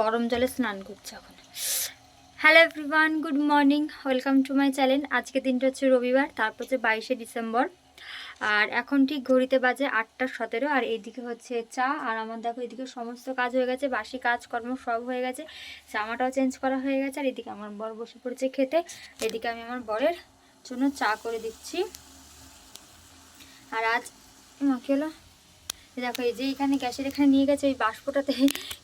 গরম জলে স্নান করছে এখন। Hello everyone good morning welcome to my channel আজকে দিনটা হচ্ছে রবিবার, তারপর হচ্ছে বাইশে ডিসেম্বর। আর এখন ঠিক ঘড়িতে বাজে আটটা সতেরো, আর এইদিকে হচ্ছে চা, আর আমার দেখো এদিকে সমস্ত কাজ হয়ে গেছে, বাসি কাজকর্ম সব হয়ে গেছে, জামাটাও চেঞ্জ করা হয়ে গেছে, আর এদিকে আমার বর বসে পড়েছে খেতে। এদিকে আমি আমার বরের জন্য চা করে দিচ্ছি। আর আজ, মা কি হলো? দেখো, এই যে এখানে গ্যাসের এখানে নিয়ে গেছে ওই বাষ্পটাতে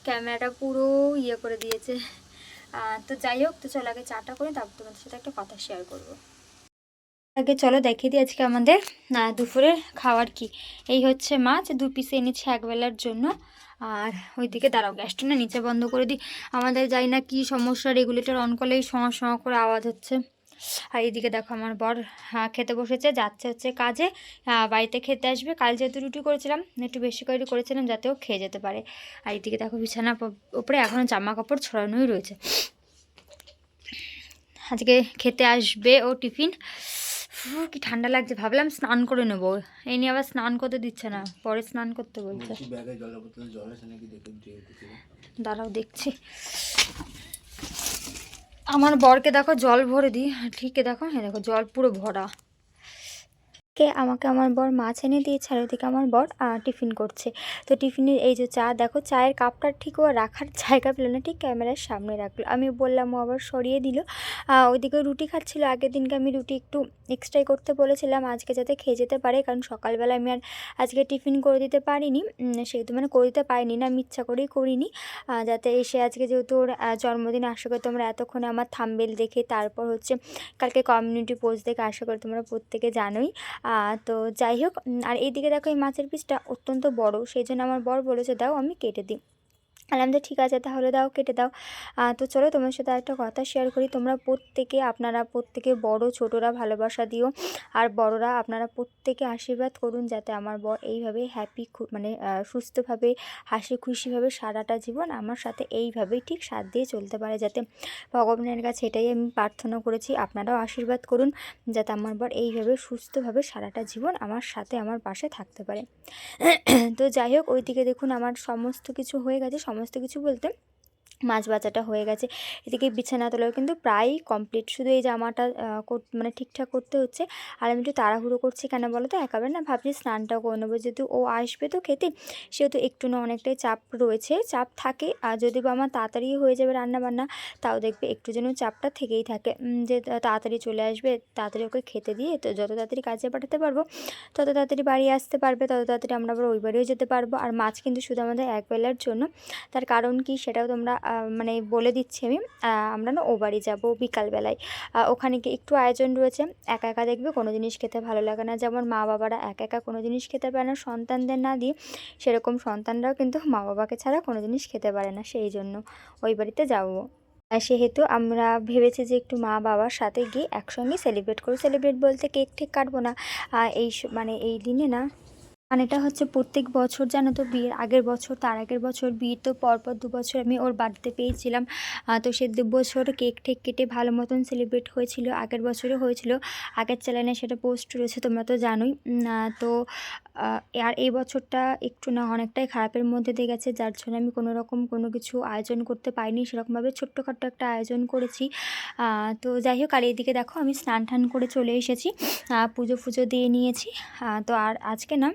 ক্যামেরাটা পুরো ইয়ে করে দিয়েছে। তো যাই হোক, তো চলো আগে চাটা করে তারপর তোমাদের সাথে একটা কথা শেয়ার করব। আগে চলো দেখিয়ে দিই আজকে আমাদের দুপুরের খাওয়ার কি। এই হচ্ছে মাছ, দু পিসে এনেছি একবেলার জন্য। আর ওইদিকে দাঁড়াও, গ্যাসটা না নিচে বন্ধ করে দিই। আমাদের যাই না কি সমস্যা রেগুলেটর অন করলেই সময় সময় করে আওয়াজ হচ্ছে। আর এইদিকে দেখো আমার বর হ্যাঁ, খেতে বসেছে যাচ্ছে হচ্ছে কাজে। বাড়িতে খেতে আসবে। কাল যেহেতু রুটি করেছিলাম একটু বেশি করে করেছিলাম যাতে ও খেয়ে যেতে পারে। আর এইদিকে দেখো বিছানা উপরে এখনও জামা কাপড় ছড়ানোই রয়েছে। আজকে খেতে আসবে ও টিফিন। কি ঠান্ডা লাগছে। ভাবলাম স্নান করে নেব। এই নিয়ে আবার স্নান করতে দিচ্ছে না। পরে স্নান করতে বলছে। দাঁড়াও ব্যাগে আমার বরকে দেখো জল ভরে দিই। ঠিকই দেখো হ্যাঁ দেখো জল পুরো ভরা। কে আমাকে আমার বর মাছ এনে দিয়েছে আর ওদিকে আমার বর টিফিন করছে। তো টিফিনের এই যে চা, দেখো চায়ের কাপটা ঠিক ও রাখার জায়গা পেল না, ঠিক ক্যামেরার সামনে রাখল। আমি বললাম ও আবার সরিয়ে দিল। ওইদিকে রুটি খাচ্ছিল। আগের দিনকে আমি রুটি একটু এক্সট্রাই করতে বলেছিলাম, আজকে যাতে খেয়ে যেতে পারে, কারণ সকালবেলা আমি আর আজকে টিফিন করে দিতে পারিনি। সেহেতু মানে করে দিতে পারিনি না, আমি ইচ্ছা করেই করিনি। যাতে এসে আজকে যেহেতু ওর জন্মদিন, আশা করি তোমরা এতক্ষণে আমার থাম্বেল দেখে তারপর হচ্ছে কালকে কমিউনিটি পোস্ট দেখে আশা করি তোমরা প্রত্যেকে জানোই। তো যাই হোক আর এইদিকে দেখো এই মাছের পিসটা অত্যন্ত বড়, সেই জন্য আমার বর বলেছে, দাও আমি কেটে দিই। যে ঠিক আছে। তাহলে দাও, কেটে দাও। তো চলো তোমার সাথে একটা কথা শেয়ার করি। তোমরা প্রত্যেকে, আপনারা প্রত্যেকে বড়, ছোটরা ভালোবাসা দিও। আর বড়রা, আপনারা প্রত্যেকে আশীর্বাদ করুন যাতে আমার বর এইভাবে হ্যাপি মানে সুস্থভাবে, হাসি খুশিভাবে সারাটা জীবন আমার সাথে এইভাবেই ঠিক সাথ দিয়ে চলতে পারে যাতে ভগবানের কাছে এটাই আমি প্রার্থনা করেছি। আপনারাও আশীর্বাদ করুন যাতে আমার বর এইভাবে সুস্থভাবে সারাটা জীবন আমার সাথে, আমার পাশে থাকতে পারে। তো যাই হোক, ওইদিকে দেখুন আমার সমস্ত কিছু হয়ে গেছে। সমস্ত কিছু বলতে মাছ বাজাটা হয়ে গেছে। এদিকে বিছানা তোলাও কিন্তু প্রায় কমপ্লিট শুধু এই জামাটা মানে ঠিকঠাক করতে হচ্ছে। আর আমি একটু তাড়াহুড়ো করছি কেন বলো তো একেবারে না ভাবছি স্নানটাও করে নেব। যেহেতু ও আসবে তো খেতে, সেহেতু একটু না অনেকটাই চাপ রয়েছে। চাপ থাকে, আর যদি বা আমার তাড়াতাড়ি হয়ে যাবে রান্না বান্না তাও দেখবে একটু যেন চাপটা থেকেই থাকে। যে তাড়াতাড়ি চলে আসবে, তাড়াতাড়ি ওকে খেতে দিয়ে তো যত তাড়াতাড়ি কাজে পাঠাতে পারব, তত তাড়াতাড়ি বাড়ি আসতে পারবে, তত তাড়াতাড়ি আমরা আবার ওই বাড়িও যেতে পারব। আর মাছ কিন্তু শুধু আমাদের এক বেলার জন্য। তার কারণ কি সেটাও তোমরা মানে বলে দিচ্ছি আমি আমরা না ও বাড়ি যাব বিকালবেলায়। ওখানে গিয়ে একটু আয়োজন রয়েছে, একা একা দেখবে কোনো জিনিস খেতে ভালো লাগে না। যেমন মা বাবারা একা একা কোনো জিনিস খেতে পারে না, সন্তানদের না দিয়ে সেরকম সন্তানরাও কিন্তু মা বাবাকে ছাড়া কোনো জিনিস খেতে পারে না, সেই জন্য ওই বাড়িতে যাব। সেহেতু আমরা ভেবেছি যে একটু মা বাবার সাথে গিয়ে একসঙ্গে সেলিব্রেট করব। সেলিব্রেট বলতে কেক ঠিক কাটবো না এই মানে এই দিনে না এটা হচ্ছে প্রত্যেক বছর জানো তো বিয়ের আগের বছর, তার আগের বছর বিয়ের তো পরপর দু বছর আমি ওর বার্থডে পেয়েছিলাম। তো সে দু বছর কেক ঠেক কেটে ভালো মতন সেলিব্রেট হয়েছিল, আগের বছরও হয়েছিল। আগের চ্যানেলে সেটা পোস্ট রয়েছে, তোমরা তো জানোই। তো আর এই বছরটা একটু না অনেকটাই খারাপের মধ্যে দিয়ে গেছে, যার জন্য আমি কোনো রকম কোনো কিছু আয়োজন করতে পারিনি। সেরকমভাবে ছোট্টখাট্টো একটা আয়োজন করেছি। তো যাই হোক, আর এইদিকে দেখো, আমি স্নান টান করে চলে এসেছি। পুজো ফুজো দিয়ে নিয়েছি। তো আর আজকে না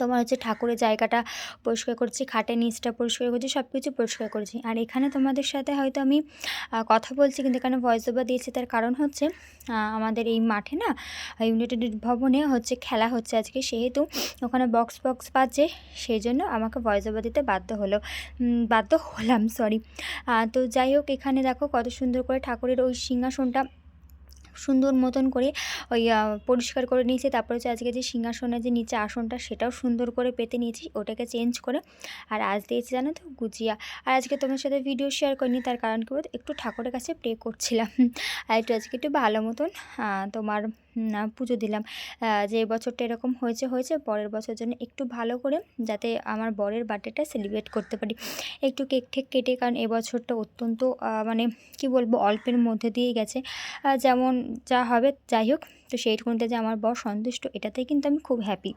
তোমার হচ্ছে ঠাকুরের জায়গাটা পরিষ্কার করছি, খাটের নিচটা পরিষ্কার করছি সব কিছু পরিষ্কার করেছি। আর এখানে তোমাদের সাথে হয়তো আমি কথা বলছি কিন্তু এখানে ভয়েস ওভার দিয়েছি। তার কারণ হচ্ছে আমাদের এই মাঠে না ইউনাইটেড ভবনে হচ্ছে খেলা হচ্ছে আজকে। সেহেতু ওখানে বক্স বক্স বাজছে সেই জন্য আমাকে ভয়েস ওভার দিতে বাধ্য হলো। বাধ্য হলাম সরি তো যাই হোক, এখানে দেখো কত সুন্দর করে ঠাকুরের ওই সিংহাসনটা সুন্দর মতন করে, ওই পরিষ্কার করে নিয়েছি। তারপরে হচ্ছে আজকে যে সিংহাসনের যে নিচে আসনটা, সেটাও সুন্দর করে পেতে নিয়েছি, ওটাকে চেঞ্জ করে। আর আজ দিয়েছি জানো তো গুজিয়া। আর আজকে তোমার সাথে ভিডিও শেয়ার করিনি, তার কারণ কি বলতো? একটু ঠাকুরের কাছে প্রে করছিলাম। আর একটু আজকে একটু ভালো মতন তোমার পুজো দিলাম। যে বছরটা এরকম হয়েছে হয়েছে, পরের বছর জন্য একটু ভালো করে যাতে আমার বরের বার্থডেটা সেলিব্রেট করতে পারি। একটু কেক ঠেক কেটে, কারণ এবছরটা অত্যন্ত মানে কি বলব, অল্পের মধ্যে দিয়েই গেছে। যেমন যা হবে, যাই হোক, তো সেইটুকুনিতে যে আমার বর সন্তুষ্ট, এটাতেই কিন্তু আমি খুব হ্যাপি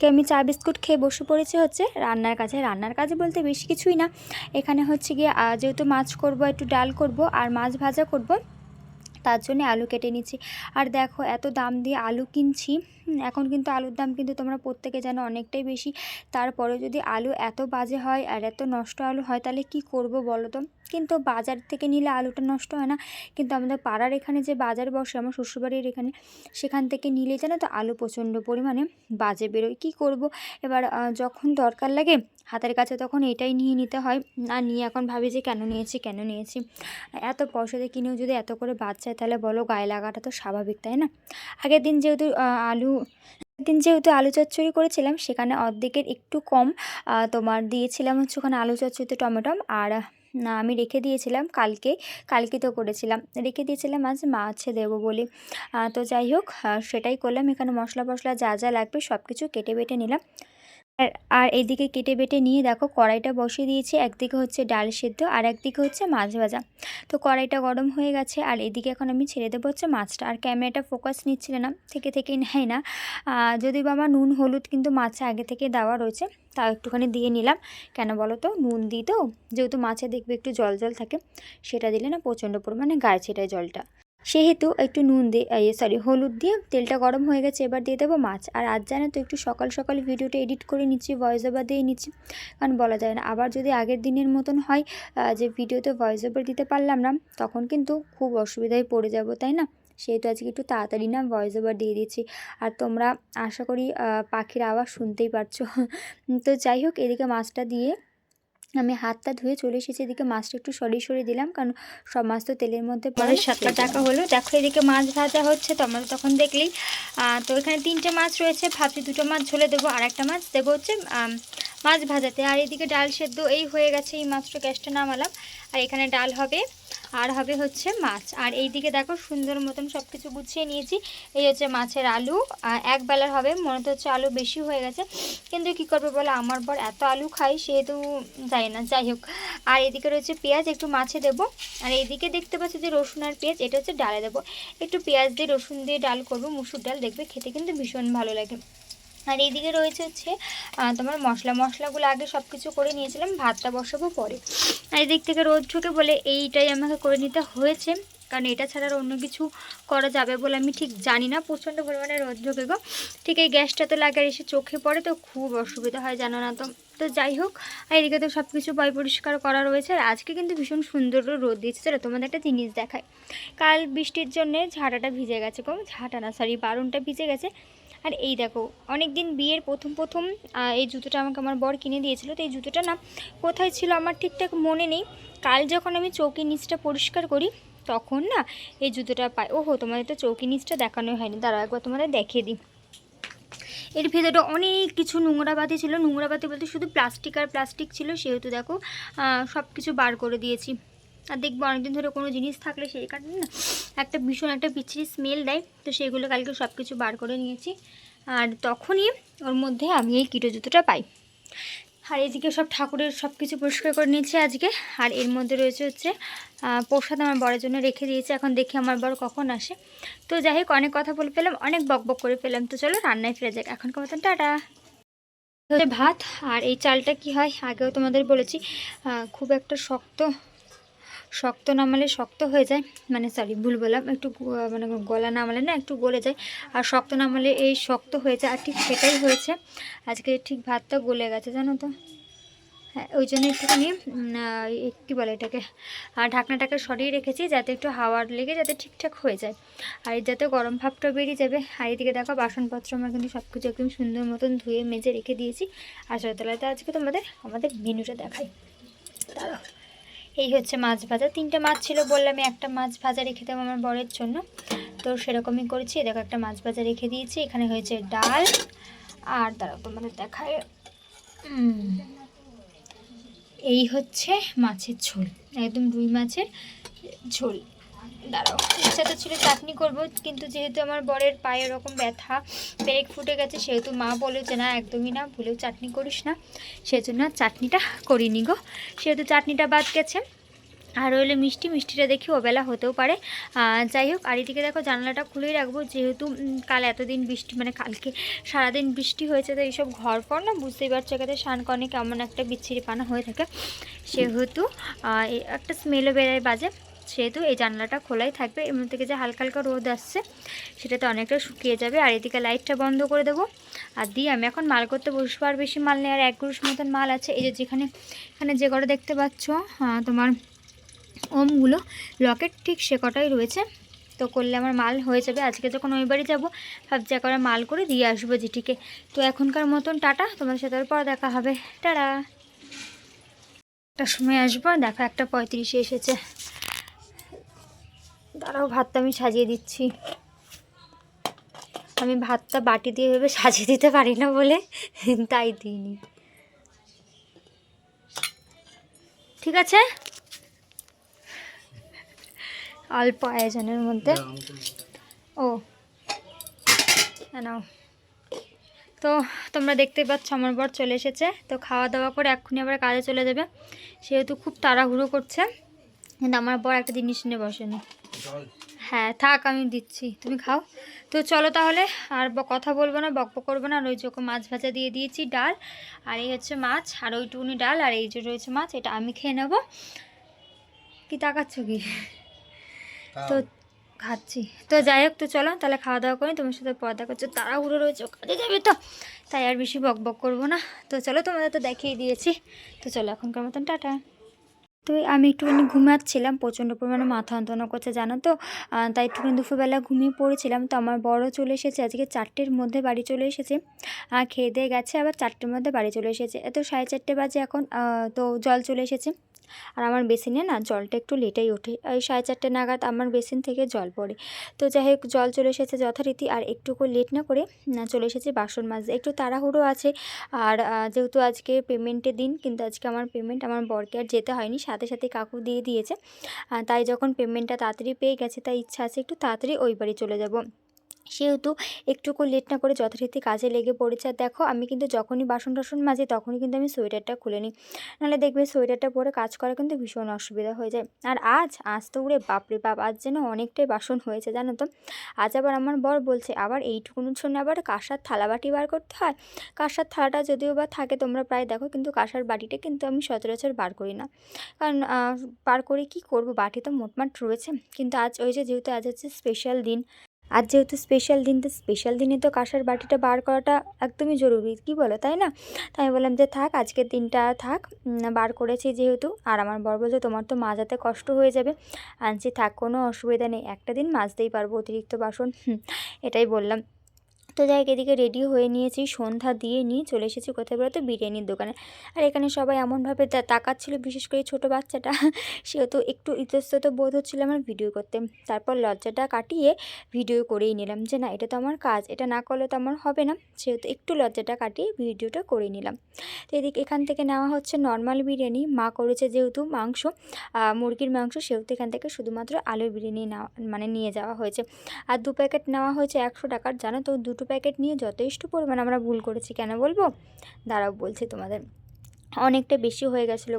কে আমি চা, বিস্কুট খেয়ে বসে পড়েছি হচ্ছে রান্নার কাজে। রান্নার কাজে বলতে বেশি কিছুই না। এখানে হচ্ছে গিয়ে যেহেতু মাছ করব, একটু ডাল করব, আর মাছ ভাজা করব তার জন্য আলু কেটে নিচ্ছি। আর দেখো, এত দাম দিয়ে আলু কিনছি এখন কিন্তু আলুর দাম কিন্তু তোমরা প্রত্যেকে জানো অনেকটাই বেশি। তারপরে যদি আলু এত বাজে হয় আর এত নষ্ট আলু হয়, তাহলে কি করব বলো তো? কিন্তু বাজার থেকে নিলে আলুটা নষ্ট হয় না। কিন্তু আমাদের পাড়ার এখানে যে বাজার বসে, আমার শ্বশুরবাড়ির এখানে, সেখান থেকে নিলে জানো তো আলু প্রচণ্ড পরিমাণে বাজে বেরোয়। কী করব? এবার যখন দরকার লাগে, হাতের কাছে তখন এটাই নিয়ে নিতে হয়। আর নিয়ে এখন ভাবি যে কেন নিয়েছি কেন নিয়েছি? এত পয়সা দিয়ে কিনেও যদি এত করে বাদ তাহলে বলো গায়ে লাগাটা তো স্বাভাবিক, তাই না? আগের দিন যেহেতু আলু দিন যেহেতু আলু চচ্চড়ি করেছিলাম, সেখানে অর্ধেকের একটু কম তোমার দিয়েছিলাম হচ্ছে ওখানে আলু চচ্চড়িতে টমেটো আর না, আমি রেখে দিয়েছিলাম কালকে কালকে তো করেছিলাম। রেখে দিয়েছিলাম আজ মাছে দেবো বলে। তো যাই হোক সেটাই করলাম। এখানে মশলা ফসলা যা যা লাগবে সব কিছু কেটে বেটে নিলাম। আর এদিকে কেটে বেটে নিয়ে দেখো কড়াইটা বসিয়ে দিয়েছি। একদিকে হচ্ছে ডাল সেদ্ধ আর একদিকে হচ্ছে মাছ ভাজা। তো কড়াইটা গরম হয়ে গেছে আর এদিকে এখন আমি ছেড়ে দেবো হচ্ছে মাছটা। আর ক্যামেরাটা ফোকাস নিচ্ছিল না, থেকে থেকে নেয় না। যদি বাবা নুন, হলুদ কিন্তু মাছে আগে থেকে দেওয়া রয়েছে, তাও একটুখানি দিয়ে নিলাম। কেন বলো তো? নুন দিই তো, যেহেতু মাছে দেখবে একটু জল জল থাকে, সেটা দিলে না প্রচণ্ড পরিমাণে গায়ে ছেটায় জলটা। সেহেতু একটু নুন দিয়ে সরি হলুদ দিয়ে তেলটা গরম হয়ে গেছে, এবার দিয়ে দেবো মাছ। আর আজ জানো তো একটু সকাল সকাল ভিডিওটা এডিট করে নিচ্ছি ভয়েস ওভার দিয়ে নিচ্ছি। কারণ বলা যায় না, আবার যদি আগের দিনের মতন হয় যে ভিডিওতে ভয়েস ওভার দিতে পারলাম না, তখন কিন্তু খুব অসুবিধায় পড়ে যাব, তাই না? সেহেতু আজকে একটু তাড়াতাড়ি না ভয়েস ওভার দিয়ে দিচ্ছি। আর তোমরা আশা করি পাখির আওয়াজ শুনতেই পারছ। তো যাই হোক, এদিকে মাছটা দিয়ে আমি হাতটা ধুয়ে চলে এসেছি, এদিকে মাছটা একটু সরিয়ে সরিয়ে দিলাম, কারণ সব মাছ তো তেলের মধ্যে পরে সাতটা টাকা হলো। দেখো, এদিকে মাছ ভাজা হচ্ছে, তো আমরা তখন দেখলি তো এখানে তিনটে মাছ রয়েছে, ভাবছি দুটো মাছ ঝোলে দেবো আর একটা মাছ দেবো হচ্ছে মাছ ভাজাতে। আর এদিকে ডাল সেদ্ধ, এই হয়ে গেছে, এই মাছটা গ্যাসটা নামালাম। আর এখানে ডাল হবে আর হবে হচ্ছে মাছ। আর এই দিকে দেখো সুন্দর মতন সব কিছু গুছিয়ে নিয়েছি। এই হচ্ছে মাছের আলু। আর এক বেলার হবে, মনে তো হচ্ছে আলু বেশি হয়ে গেছে। কিন্তু কি করবে বলো, আমার বর এত আলু খাই সেহেতু যাই না, যাই হোক। আর এদিকে রয়েছে পেঁয়াজ, একটু মাছে দেবো। আর এইদিকে দেখতে পাচ্ছি যে রসুন আর পেঁয়াজ, এটা হচ্ছে ডালে দেবো। একটু পেঁয়াজ দিয়ে, রসুন দিয়ে ডাল করব, মুসুর ডাল দেখবে, খেতে কিন্তু ভীষণ ভালো লাগে। আর এইদিকে রয়েছে হচ্ছে তোমার মশলা। মশলাগুলো আগে সব কিছু করে নিয়েছিলাম, ভাতটা বসাবো পরে। আর এদিক থেকে রোদ ঢুকে বলে এইটাই আমাকে করে নিতে হয়েছে, কারণ এটা ছাড়া আর অন্য কিছু করা যাবে বলে আমি ঠিক জানি না, প্রচণ্ড পরিমাণে রোদ ঢুকে গো। ঠিক এই গ্যাসটাতে লাগে আর এসে চোখে পড়ে তো খুব অসুবিধা হয়, জানো না তো। তো যাই হোক, আর এদিকে তো সব কিছু পয় পরিষ্কার করা রয়েছে, আর আজকে কিন্তু ভীষণ সুন্দর রোদ দিয়েছে। চলো তোমাদের একটা জিনিস দেখায় কাল বৃষ্টির জন্যে ঝাঁটাটা ভিজে গেছে কম ঝাঁটা না সরি বারুনটা ভিজে গেছে। আর এই দেখো অনেক দিন বিয়ের প্রথম প্রথম এই জুতোটা আমাকে আমার বর কিনে দিয়েছিল, তো এই জুতোটা না কোথায় ছিল আমার ঠিকঠাক মনে নেই। কাল যখন আমি চৌকি নিচটা পরিষ্কার করি, তখন না এই জুতোটা পাই। ওহো, তোমাদের তো চৌকি নিচটা দেখানোই হয়নি। দাঁড়াও, একবার তোমাদের দেখিয়ে দিই। এর ভেতরে অনেক কিছু নোংরাবাতি ছিল। নোংরাবাতি বলতে শুধু প্লাস্টিক আর প্লাস্টিক ছিল, সেহেতু দেখো সব কিছু বার করে দিয়েছি। আর দেখব অনেকদিন ধরে কোনো জিনিস থাকলে সেই কারণে না, একটা ভীষণ একটা বিচ্ছিরি স্মেল দেয়। তো সেগুলো কালকে সব কিছু বার করে নিয়েছি। আর তখনই ওর মধ্যে আমি এই কিটো জুতোটা পাই। আর এদিকে সব ঠাকুরের সব কিছু পরিষ্কার করে নিয়েছি আজকে। আর এর মধ্যে রয়েছে হচ্ছে প্রসাদ আমার বরের জন্য রেখে দিয়েছে। এখন দেখি আমার বর কখন আসে। তো যাই হোক, অনেক কথা বলে ফেলাম অনেক বক বক করে ফেলাম তো চলো রান্নায় ফিরে যাক। এখনকার মতন টাটা। ভাত আর এই চালটা কি হয়? আগেও তোমাদের বলেছি খুব একটা শক্ত শক্ত নামালে শক্ত হয়ে যায়। মানে সরি ভুল বললাম, একটু মানে গলা নামালে না, একটু গলে যায়। আর শক্ত নামালে এই শক্ত হয়ে যায়, আর ঠিক সেটাই হয়েছে। আজকে ঠিক ভাতটা গলে গেছে, জানো তো। হ্যাঁ ওই জন্য একটুখানি কী বলে এটাকে আর ঢাকনাটাকে সরিয়ে রেখেছি, যাতে একটু হাওয়ার লেগে যাতে ঠিকঠাক হয়ে যায়। আর যাতে গরম ভাবটা বেরিয়ে যাবে, আর এদিকে দেখো বাসনপত্র আমার কিন্তু সব কিছু একদম সুন্দর মতন ধুয়ে মেজে রেখে দিয়েছি। আর তলাতে আজকে তোমাদের, আমাদের মেনুটা দেখাই। দাঁড়াও। এই হচ্ছে মাছ ভাজা। তিনটা মাছ ছিল বললাম একটা মাছ ভাজা রেখে দেবো আমার বরের জন্য। তো সেরকমই করেছি। দেখো, একটা মাছ ভাজা রেখে দিয়েছি। এখানে হয়েছে ডাল। আর দাঁড়াও, তোমাদের দেখায় এই হচ্ছে মাছের ঝোল, একদম রুই মাছের ঝোল। দাঁড়াও। ইচ্ছা তো ছিল চাটনি করব, কিন্তু যেহেতু আমার বরের পায়ে এরকম ব্যথা পেরেক ফুটে গেছে, সেহেতু মা বলেছে, না, একদমই না, ভুলেও চাটনি করিস না। সেজন্য চাটনিটা করিনি গো। সেহেতু চাটনিটা বাদ গেছে। আর রইলে মিষ্টি, মিষ্টিটা দেখি ওবেলা হতেও পারে। যাই হোক, আর এদিকে দেখো জানলাটা খুলেই রাখব, যেহেতু কাল এতদিন বৃষ্টি মানে কালকে সারাদিন বৃষ্টি হয়েছে, তো এইসব ঘর পর না, বুঝতেই পারছ এখানে শানকনে কেমন একটা বিচ্ছিরি পানা হয়ে থাকে। সেহেতু একটা স্মেলও বেরোয় বাজে। সেহেতু এই জানলাটা খোলাই থাকবে মধ্যে থেকে যে হালকা হালকা রোদ আসছে সেটাতে অনেকটা শুকিয়ে যাবে। আর এদিকে লাইটটা বন্ধ করে দেবো। আর দিয়ে আমি এখন মাল করতে বসবো। আর বেশি মাল নেই আর এক গুরুষ মতন মাল আছে। এই যে যেখানে এখানে যে কটা দেখতে পাচ্ছ আহ, তোমার ওমগুলো লকেট ঠিক সে কটাই রয়েছে। তো করলে আমার মাল হয়ে যাবে। আজকে যখন ওই বাড়ি যাব ভাবছি একবার মাল করে দিয়ে আসব জিটিকে তো এখনকার মতন টাটা। তোমার সাথে পর দেখা হবে। টাটা। একটা সময় আসব। দেখো একটা পঁয়ত্রিশে এসেছে। দাঁড়াও, ভাতটা আমি সাজিয়ে দিচ্ছি। আমি ভাতটা বাটি দিয়ে ভেবে সাজিয়ে দিতে পারি না বলে তাই দিইনি। ঠিক আছে? অল্প আয়োজনের মধ্যে। ও, নাও। তো তোমরা দেখতে পাচ্ছ, আমার বর চলে এসেছে। তো খাওয়া দাওয়া করে এক্ষুনি আবার কাজে চলে যাবে। সেহেতু খুব তাড়াহুড়ো করছে। কিন্তু আমার বর একটা জিনিস নিয়ে বসেনি। হ্যাঁ থাক আমি দিচ্ছি। তুমি খাও। তো চলো তাহলে আর কথা বলব না বক বক করব না। আর ওই চোখে মাছ ভাজা দিয়ে দিয়েছি ডাল। আর এই হচ্ছে মাছ আর ওইটুকুনি ডাল আর এই যে রয়েছে মাছ এটা আমি খেয়ে নেব। কি তাকাচ্ছ কি? তো খাচ্ছি। তো যাই হোক তো চলো তাহলে খাওয়া দাওয়া করি। তোমার সাথে পর্দা করছ। তাড়াহুড়ো রয়েছে ও কাজে যাবে তো। তাই আর বেশি বক বক করব না। তো চলো তোমাদের তো দেখিয়ে দিয়েছি। তো চলো এখনকার মতন টাটা। তো আমি একটুখানি ঘুমাচ্ছিলাম, প্রচণ্ড পরিমাণে মাথা যন্ত্রণা করছে, জানো তো? তাই একটুখানি দুপুরবেলা ঘুমিয়ে পড়েছিলাম। তো আমার বড় চলে এসেছে, আজকে চারটের মধ্যে বাড়ি চলে এসেছে। খেয়ে দিয়ে গেছে, আবার চারটের মধ্যে বাড়ি চলে এসেছে। এত সাড়ে চারটে বাজে এখন তো জল চলে এসেছে। আর আমার বেসিনে না জলটা একটু লেটেই ওঠে। ওই সাড়ে চারটে নাগাদ আমার বেসিন থেকে জল পড়ে। তো যাই হোক জল চলে এসেছে যথারীতি আর একটুকু লেট না করে চলে এসেছে বাসন মাজতে। একটু তাড়াহুড়ো আছে আর যেহেতু আজকে পেমেন্টের দিন, কিন্তু আজকে আমার পেমেন্ট আমার বরকে আর যেতে হয়নি, সাথে সাথে কাকু দিয়ে দিয়েছে। তাই যখন পেমেন্টটা তাড়াতাড়ি পেয়ে গেছে, তাই ইচ্ছা আছে একটু তাড়াতাড়ি ওই বাড়ি চলে যাব। সেহেতু একটুকু লেট না করে যথারীতি কাজে লেগে পড়েছে। আর দেখো, আমি কিন্তু যখনই বাসন টাসন মাজি, তখনই কিন্তু আমি সোয়েটারটা খুলে নিই। নাহলে দেখবে সোয়েটারটা পরে কাজ করা কিন্তু ভীষণ অসুবিধা হয়ে যায়। আর আজ আজ তো উড়ে বাপরে বাপ, আজ যেন অনেকটাই বাসন হয়েছে, জানো তো। আজ আবার আমার বর বলছে, আবার এইটুকুনোর জন্য আবার কাঁসার থালা বাটি বার করতে হয়? কাঁসার থালাটা যদিও বা থাকে, তোমরা প্রায় দেখো, কিন্তু কাঁসার বাটিটা কিন্তু আমি সচরাচর বার করি না। কারণ বার করে কি করব? বাটি তো মোটমাট রয়েছে। কিন্তু আজ, ওই যে যেহেতু আজ হচ্ছে স্পেশাল দিন আজ যেহেতু স্পেশাল দিন, তো স্পেশাল দিনে তো কাঁসার বাটিটা বার করাটা একদমই জরুরি। কি বলো, তাই না? তাই আমি বললাম যে থাক, আজকের দিনটা থাক। বার করেছি যেহেতু। আর আমার বর বলছে তোমার তো মাজাতে কষ্ট হয়ে যাবে। আনছি, থাক, কোনো অসুবিধা নেই। একটা দিন মাজতেই পারব অতিরিক্ত বাসন। এটাই বললাম। তো যাই এদিকে রেডি হয়ে নিয়েছি, সন্ধ্যা দিয়ে নিয়ে চলে এসেছি কোথায় বলতো বিরিয়ানির দোকানে। আর এখানে সবাই এমনভাবে তা- তাকাচ্ছিল, বিশেষ করে ছোটো বাচ্চাটা। সেহেতু একটু ইতস্তত বোধ হচ্ছিল আমার ভিডিও করতে। তারপর লজ্জাটা কাটিয়ে ভিডিও করেই নিলাম যে, না, এটা তো আমার কাজ, এটা না করলে তো আমার হবে না। সেহেতু একটু লজ্জাটা কাটিয়ে ভিডিওটা করে নিলাম। তো এদিকে, এখান থেকে নেওয়া হচ্ছে নর্মাল বিরিয়ানি। মা করেছে যেহেতু মাংস মুরগির মাংস সেহেতু এখান থেকে শুধুমাত্র আলুর বিরিয়ানি নেওয়া মানে নিয়ে যাওয়া হয়েছে। আর দু প্যাকেট নেওয়া হয়েছে একশো টাকার, জানো তো? দুটো প্যাকেট নিয়ে যথেষ্ট পরিমাণ আমরা ভুল করেছি, কেন বলব? দাঁড়াও, বলছি তোমাদের। অনেকটা বেশি হয়ে গেছিল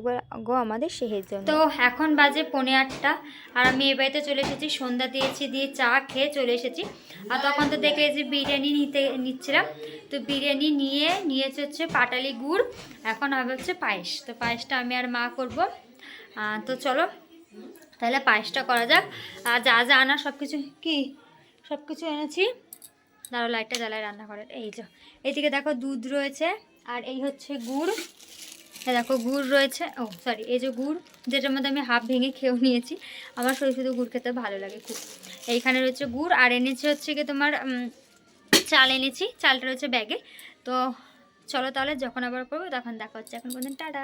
গো আমাদের সেহের জন্য। তো এখন বাজে পৌনে আটটা, আর আমি এ বাড়িতে চলে এসেছি, সন্ধ্যা দিয়েছি, দিয়ে চা খেয়ে চলে এসেছি। আর তখন তো দেখে যে বিরিয়ানি নিতে নিচ্ছিলাম, তো বিরিয়ানি নিয়ে নিয়েছে হচ্ছে পাটালি গুড়, এখন হবে হচ্ছে পায়েস। তো পায়েসটা আমি আর মা করব। তো চলো, তাহলে পায়েসটা করা যাক। আর যা যা আনা সব কিছু কি? সব কিছু এনেছি। দাঁড়ো লাইটটা জ্বালায় রান্না করার এই যে এইদিকে দেখো দুধ রয়েছে, আর এই হচ্ছে গুড়। এই দেখো গুড় রয়েছে, ও সরি এই যে গুড়, যেটার মধ্যে আমি হাফ ভেঙে খেয়েও নিয়েছি। আমার শুধু শুধু গুড় খেতে ভালো লাগে খুব। এইখানে রয়েছে গুড়, আর এনেছি হচ্ছে কি তোমার চাল এনেছি। চালটা রয়েছে ব্যাগে। তো চলো তাহলে যখন আবার করব তখন দেখা হচ্ছে। এখন পর্যন্ত টাটা।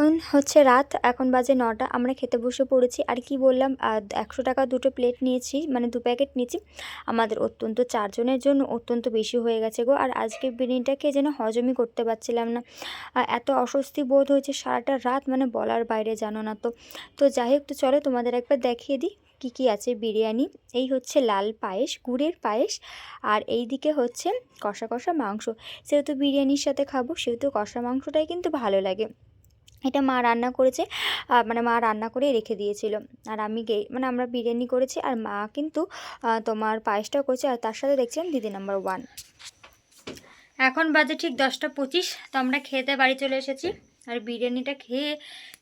এখন হচ্ছে রাত, এখন বাজে নটা, আমরা খেতে বসে পড়েছি। আর কি বললাম একশো টাকা দুটো প্লেট নিয়েছি মানে দু প্যাকেট নিয়েছি। আমাদের অত্যন্ত চারজনের জন্য অত্যন্ত বেশি হয়ে গেছে গো। আর আজকে বিরিয়ানিটাকে যেন হজমই করতে পারছিলাম না। এত অস্বস্তি বোধ হয়েছে সারাটা রাত মানে বলার বাইরে জানো না তো। তো যাই হোক, তো চলো তোমাদের একবার দেখিয়ে দিই কী কী আছে বিরিয়ানি। এই হচ্ছে লাল পায়েস, গুড়ের পায়েস, আর এই দিকে হচ্ছে কষা কষা মাংস। সেহেতু বিরিয়ানির সাথে খাব, সেহেতু কষা মাংসটাই কিন্তু ভালো লাগে। এটা মা রান্না করেছে মানে মা রান্না করে রেখে দিয়েছিল। আর আমি গে মানে আমরা বিরিয়ানি করেছি আর মা কিন্তু তোমার পায়েসটাও করেছে আর তার সাথে দেখছিলাম দিদি নাম্বার ওয়ান এখন বাজে ঠিক দশটা পঁচিশ তো আমরা খেতে বাড়ি চলে এসেছি। আর বিরিয়ানিটা খেয়ে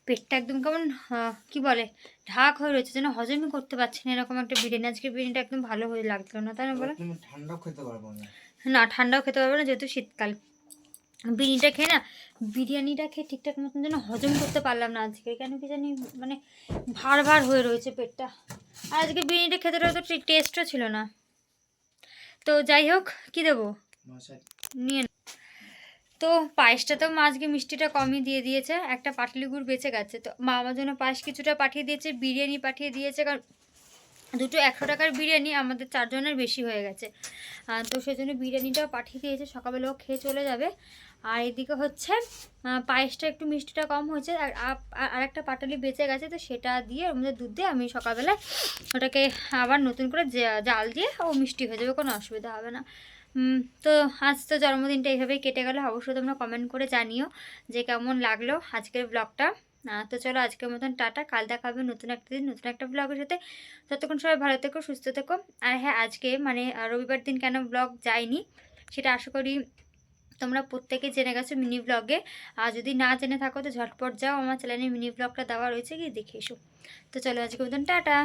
পেটটা একদম কেমন আহ, কি বলে ঢাক হয়ে রয়েছে যেন হজমই করতে পারছি না এরকম একটা বিরিয়ানি। আজকে বিরিয়ানিটা একদম ভালো হয়ে লাগছিল না তাই না বলো? তুমি ঠান্ডাও খেতে পারব না। না ঠান্ডাও খেতে পারবে না যেহেতু শীতকাল। বিরিয়ানিটা খেয়ে না বিরিয়ানিটা খেয়ে ঠিকঠাক মতন যেন হজম করতে পারলাম না আজকে। কেন কি জানি মানে ভার ভার হয়ে রয়েছে পেটটা। আর আজকে বিরিয়ানিটা খেতে তো ঠিক টেস্টও ছিল না। তো যাই হোক কী দেবো? নিয়ে। তো পায়েসটা তো মা আজকে মিষ্টিটা কমই দিয়ে দিয়েছে একটা পাটলি গুড় বেঁচে গেছে। তো মা আমার জন্য পায়েস কিছুটা পাঠিয়ে দিয়েছে বিরিয়ানি পাঠিয়ে দিয়েছে কারণ দুটো একশো টাকার বিরিয়ানি আমাদের চারজনের বেশি হয়ে গেছে। তো সেই জন্য বিরিয়ানিটাও পাঠিয়ে দিয়েছে সকালবেলাও খেয়ে চলে যাবে। আর এদিকে হচ্ছে পায়েসটা একটু মিষ্টিটা কম হয়েছে, আর আরেকটা পাটালি বেঁচে গেছে, তো সেটা দিয়ে ওর মধ্যে দুধ দিয়ে আমি সকালবেলায় ওটাকে আবার নতুন করে জাল দিয়ে ও মিষ্টি হয়ে যাবে, কোনো অসুবিধা হবে না। তো আজ তো জন্মদিনটা এইভাবেই কেটে গেল, অবশ্যই তোমরা কমেন্ট করে জানিও যে কেমন লাগল আজকের ব্লগটা তো চলো আজকের মতন টাটা, কাল দেখা হবে নতুন একটা দিন, নতুন একটা ব্লগের সাথে। ততক্ষণ সবাই ভালো থেকো, সুস্থ থেকো। আর হ্যাঁ আজকে মানে রবিবার দিন কেন ব্লগ যায়নি, সেটা আশা করি তোমরা প্রত্যেকে জেনে গেছো মিনি ব্লগে। আর যদি না জেনে থাকো, তো ঝটপট যাও। আমার চ্যানেলে মিনি ব্লগটা দেওয়া রয়েছে, গিয়ে দেখে এসো। তো চলো আজকে মতন, টাটা!